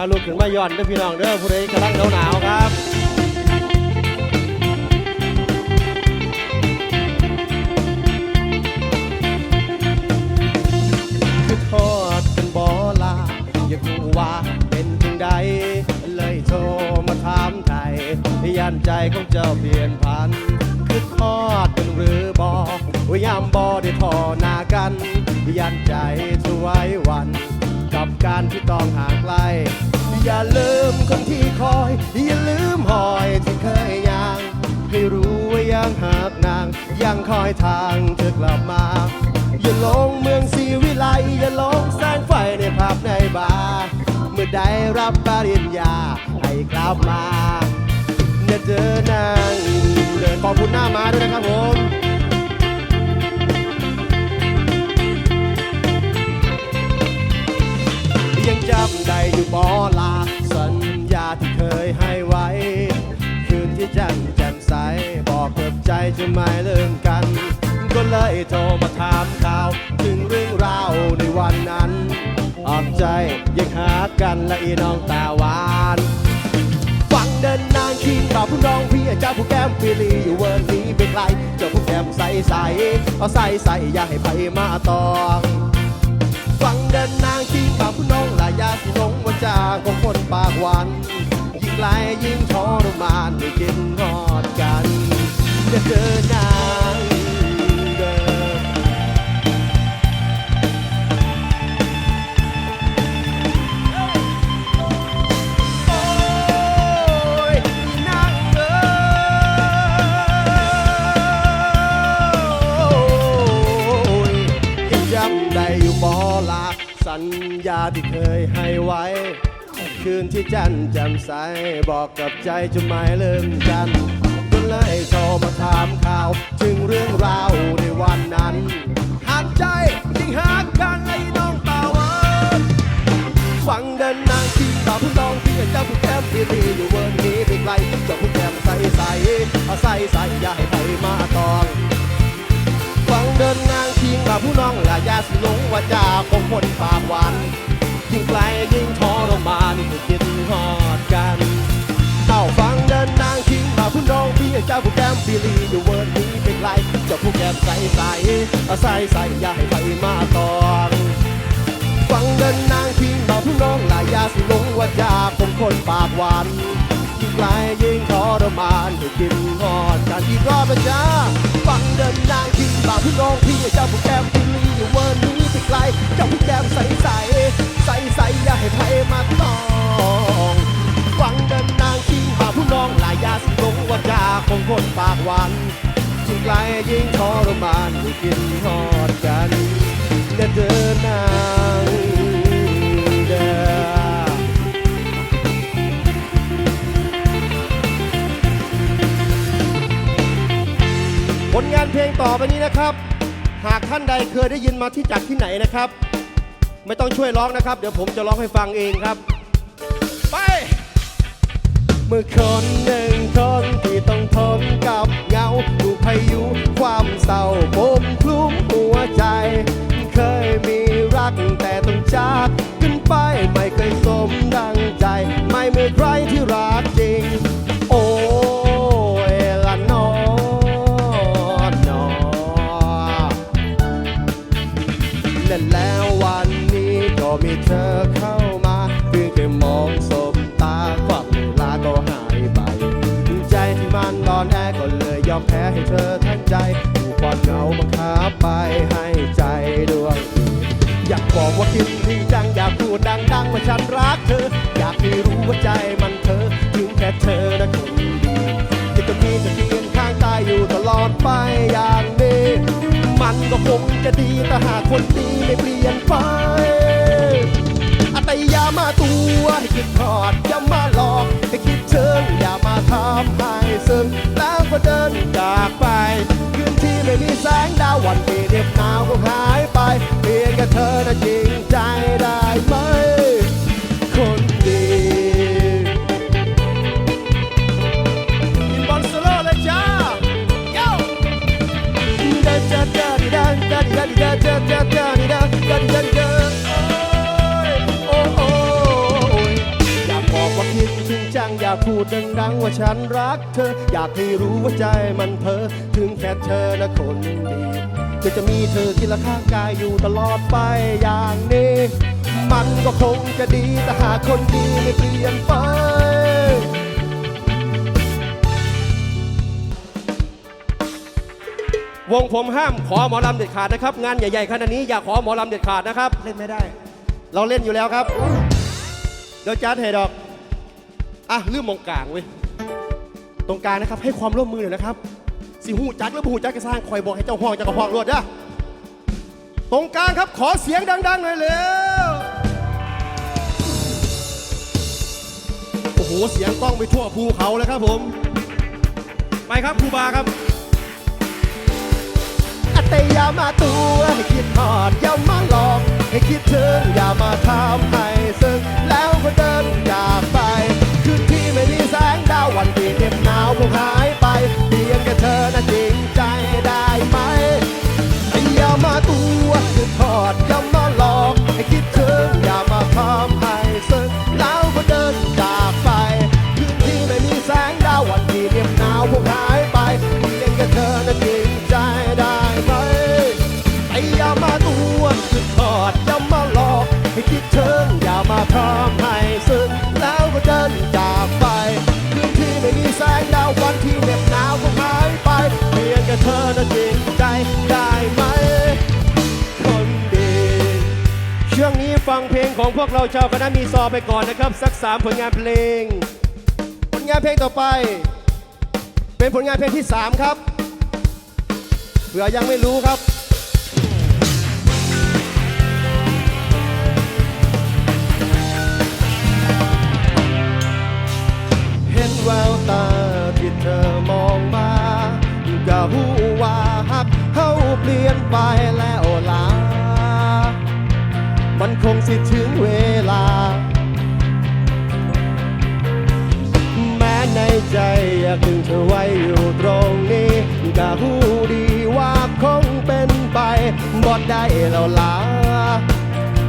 าลุกขึ้นมาย่อนเด้อพี่น้องเด้อผู้ใดกำลังหนาวหนาวๆครับคือทอดเป็นบอลาอยากรู้ว่าเป็นจังใดเลยโทรมาถามไทยยันใจของเจ้าเปลี่ยนพันคือทอดเป็นหรือบอว่ายามบอได้ทอหนากันยันใจสวยวัน กับการที่ต้องห่างไกล อย่าลืมคนที่คอย อย่าลืมหอยที่เคยย่าง ให้รู้ว่ายังหากนาง ยังคอยทางเธอกลับมา อย่าลงเมืองศรีวิไล อย่าลงแสงไฟในผับในบาร์เมื่อได้รับปริญญา ให้กลับมาเนี่ยเจอนางเดินขอบคุณหน้ามาด้วยนะครับผม จำได้อยู่บอลา สัญญาที่เคยให้ไว้ คืนที่แจันแจ่มใส บอกกับใจจะไม่เลืมกัน ก็เลยโทรมาถามข่าว ถึงเรื่องราวในวันนั้น ออกใจยังหากันและอีน้องตาหวานฟังเดินนางคิงบ่าวผู้น้องพี่เจ้าผู้แก้มปีลีอยู่เวิร์นนี้ไปไกลเจ้าผู้แก้มใสใสเอาใสใสอย่าให้ไปมาตองฟังเดินนางคิงบ่า สิลงวาจาของคนปากหวานยิ่งไล่ยิ่งทรมานไม่กินรอดกันจะเจอนาง ญญาที่เคยให้ไว้ คืนที่จันแจ่มใส บอกกับใจจะไม่ลืมกันก็เลยโทรมาถามข่าว ถึงเรื่องราวในวันนั้นหันใจยิ่งหากกันไอ้น้องตาวานฟังเดินนางที่ตาผู้น้องที่เจ้าผู้แก้มที่ดีอยู่เวิร์นนี้ไปไกลเจ้าผู้แก้มใสใสเอาใสใสอย่าให้ใครมาตองฟังเดินนาง ผู้น้องและยาสิลงว่าจาของคนปากหวานยิ่งไกลยิ่งทรมานไม่คิดฮอดกันเต้าฟังเดินนางทิ้งมาผู้น้องพี่เจ้าผู้แก้มปีลีอยู่เวิร์นนี้ไปไกลเจ้าผู้แก้มใสใสใสใสอย่าให้ใครมาตองฟังเดินนางทิ้งบอกพี่น้องลายาสิลงว่าจาของคนปากหวาน ไกลยิ่งทรมานให้กินหอดกันอีกรอบนะจาฟังเดินนางทิ้งบอกพี่น้องพี่เจ้าผู้แก้มพี่ลีอยู่เวิร์นนี้ไปไกลเจ้าผู้แก้มใสใสใสใสอย่าให้ใครมาต้องฟังเดินนางทิ้งบอกพี่น้องลายยาสิลงว่าจาของคนปากหวานยิ่งไกลยิ่งทรมานให้กินหอดกันเดินเดินนาง ลงานเพลงต่อไปนี้นะครับ หากท่านใดเคยได้ยินมาที่จากที่ไหนนะครับ ไม่ต้องช่วยร้องนะครับ เดี๋ยวผมจะร้องให้ฟังเองครับ ไป เมื่อคนหนึ่งคนที่ต้องทนกับเหงาถูกพายุความเศร้าปกคลุมหัวใจ เคยมีรักแต่ต้องจาก มแพ้ให้เธอทั้งใจถูกความเหงาบังคับไปให้ใจดวงอยากบอกว่าคิดจริงจังอยากพูดดังๆว่าฉันรักเธอ อยากให้รู้ว่าใจมันเธอถึงแค่เธอนะคนดีที่จะมีจะเคียงข้างกายอยู่ตลอดไปอย่างนี้ มันก็คงจะดีแต่หากคนดีไม่เปลี่ยนไป แต่อย่ามาตัวให้คิดทอดอย่ามาหลอกให้คิดเชิงอย่ามาทำให้ซึ่งแล้วก็เดินจากไปคืนที่ไม่มีแสงดาววันที่เด็บหนาวก็หายไปเปลี่ยนกับเธอนะจริงากพูดดังๆว่าฉันรักเธอ อยากให้รู้ว่าใจมันเพ้อถึงแค่เธอนะคนดีก็จะมีเธอที่ละข้างกายอยู่ตลอดไปอย่างนี้ มันก็คงจะดีแต่หากคนดีไม่เปลี่ยนไปวงผมห้ามขอหมอลำเด็ดขาดนะครับ งานใหญ่ๆขนาดนี้อย่าขอหมอลำเด็ดขาดนะครับ เล่นไม่ได้ เราเล่นอยู่แล้วครับเดี๋ยวจัดให้ดอก อะลืมมองกลางเว้ยตรงกลางนะครับให้ความร่วมมือหน่อยนะครับ สิหูจักหรือบ่หูจักก็สร้างคอยบอกให้เจ้าห้องเจ้ากระห้องรวดนะตรงกลางครับขอเสียงดังๆหน่อยเร็วโอ้โหเสียงกล้องไปทั่วภูเขาเลยครับผม ไปครับครูบาครับ อัตยามาตัวให้คิดทอดอย่ามาหลอก ให้คิดถึงอย่ามาทำให้ซึ้งแล้วก็เดินจากไป งนี้ฟังเพลงของพวกเราชาวคณะมีซอไปก่อนนะครับ สักสามผลงานเพลง ผลงานเพลงต่อไป เป็นผลงานเพลงที่ 3 ครับเผื่อยังไม่รู้ครับเห็นแววตาที่เธอมองมาก็หูว่าหักเขาเปลี่ยนไปแล้วล่ะ มันคงสิถึงเวลา แม้ในใจอยากดึงเธอไว้อยู่ตรงนี้ก็หูดีว่าคงเป็นไปบ่ได้แล้วล่ะ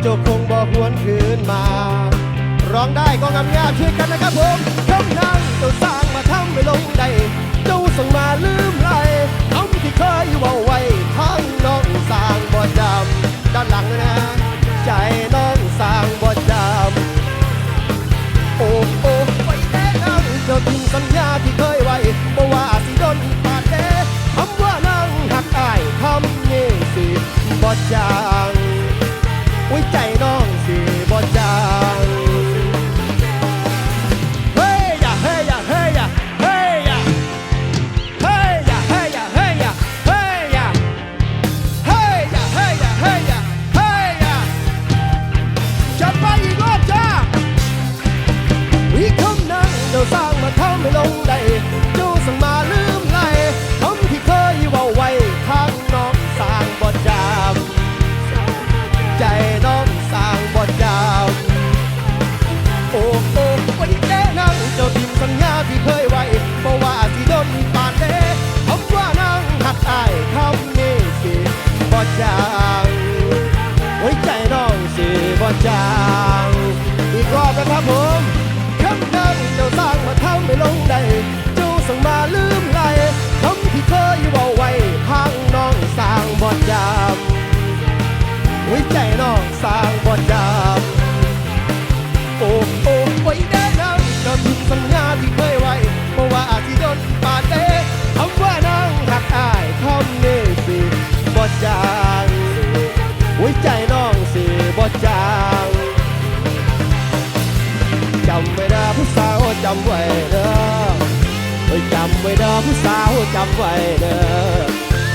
เจ้าคงบอกหวนคืนมา ร้องได้ก็งามงามช่วยกันนะครับผมคำนั่งเจ้าสร้างมาทำไม่ลงได้เจ้าส่งมาลืมไหลคำที่เคยเว่าไว้ทั้งน้องสร้างบ่จำ ญญาที่เคยไว้บ่ว่าสิโดนปาดเดคำว่านั่งหักอายคำนี้สิบ่จา สาวจำไว้เด้อ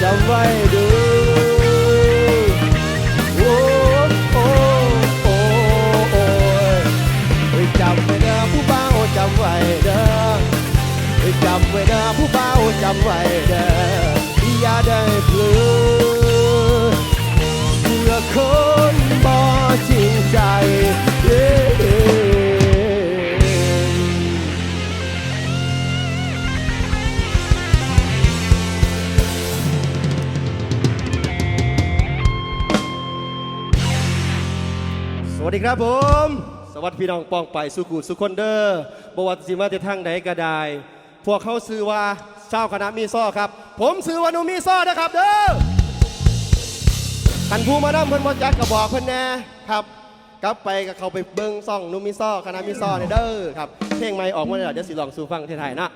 จำไว้ดูโอ้โอ้โอ้โอ้อ้ยจำไว้เด้อผู้บ่าวจำไว้เด้อเอ้ยจำไว้เด้อผู้บ่าวจำไว้เด้ออย่าได้เปลือ ครับผม สวัสดีพี่น้องป้องไปสุขุสุคนเดอร์บวัติสิมาจะทางใดก็ได้ พวกเขาซื้อว่าเจ้าคณะมีซ้อครับ ผมซื้อว่าหนูมีซ้อนะครับเด้อขันผู้มานํเพิ่นบ่จักก็บอกเพิ่นแน่ครับกลับไปก็เขาไปเบิ่งซ่องหนูมีซ้อคณะมีซ้อเด้อครับเพลงใหม่ออกมาแล้วเดี๋ยวสิลองสู่ฟังไทยๆนะ